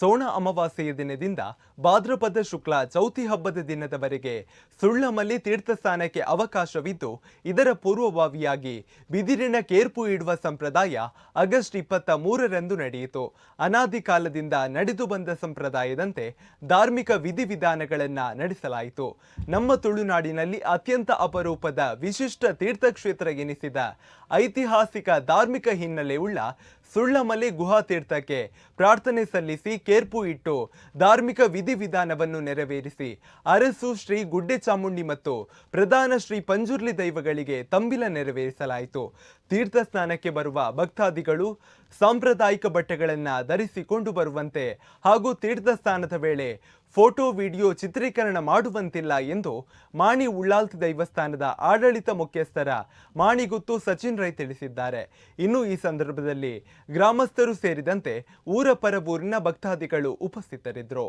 ಸೋಣ ಅಮಾವಾಸ್ಯೆಯ ದಿನದಿಂದ ಭಾದ್ರಪದ ಶುಕ್ಲ ಚೌತಿ ಹಬ್ಬದ ದಿನದವರೆಗೆ ಸುಳ್ಳಮಲ್ಲಿ ತೀರ್ಥಸ್ಥಾನಕ್ಕೆ ಅವಕಾಶವಿದ್ದು, ಇದರ ಪೂರ್ವಭಾವಿಯಾಗಿ ಬಿದಿರಿನ ಕೇರ್ಪು ಇಡುವ ಸಂಪ್ರದಾಯ ಆಗಸ್ಟ್ ಇಪ್ಪತ್ತ ಮೂರರಂದು ನಡೆಯಿತು. ಅನಾದಿ ಕಾಲದಿಂದ ನಡೆದು ಬಂದ ಸಂಪ್ರದಾಯದಂತೆ ಧಾರ್ಮಿಕ ವಿಧಿವಿಧಾನಗಳನ್ನು ನಡೆಸಲಾಯಿತು. ನಮ್ಮ ತುಳುನಾಡಿನಲ್ಲಿ ಅತ್ಯಂತ ಅಪರೂಪದ ವಿಶಿಷ್ಟ ತೀರ್ಥಕ್ಷೇತ್ರ ಎನಿಸಿದ ಐತಿಹಾಸಿಕ ಧಾರ್ಮಿಕ ಹಿನ್ನೆಲೆ ಉಳ್ಳ ಸುಳ್ಳಮಲೆ ಗುಹಾ ತೀರ್ಥಕ್ಕೆ ಪ್ರಾರ್ಥನೆ ಸಲ್ಲಿಸಿ ಕೇರ್ಪು ಇಟ್ಟು ಧಾರ್ಮಿಕ ವಿಧಿವಿಧಾನವನ್ನು ನೆರವೇರಿಸಿ ಅರಸು ಶ್ರೀ ಗುಡ್ಡೆ ಚಾಮುಂಡಿ ಮತ್ತು ಪ್ರಧಾನ ಶ್ರೀ ಪಂಜುರ್ಲಿ ದೈವಗಳಿಗೆ ತಂಬಿಲ ನೆರವೇರಿಸಲಾಯಿತು. ತೀರ್ಥ ಸ್ನಾನಕ್ಕೆ ಬರುವ ಭಕ್ತಾದಿಗಳು ಸಾಂಪ್ರದಾಯಿಕ ಬಟ್ಟೆಗಳನ್ನು ಧರಿಸಿಕೊಂಡು ಬರುವಂತೆ ಹಾಗೂ ತೀರ್ಥ ಸ್ನಾನದ ವೇಳೆ ಫೋಟೋ, ವಿಡಿಯೋ ಚಿತ್ರೀಕರಣ ಮಾಡುವಂತಿಲ್ಲ ಎಂದು ಮಾಣಿ ಉಳ್ಳಾಲ್ತ್ ದೈವಸ್ಥಾನದ ಆಡಳಿತ ಮುಖ್ಯಸ್ಥರ ಮಾಣಿಗುತ್ತು ಸಚಿನ್ ರೈ ತಿಳಿಸಿದ್ದಾರೆ. ಇನ್ನು ಈ ಸಂದರ್ಭದಲ್ಲಿ ಗ್ರಾಮಸ್ಥರು ಸೇರಿದಂತೆ ಊರ ಪರಬೂರಿನ ಭಕ್ತಾದಿಗಳು ಉಪಸ್ಥಿತರಿದ್ದರು.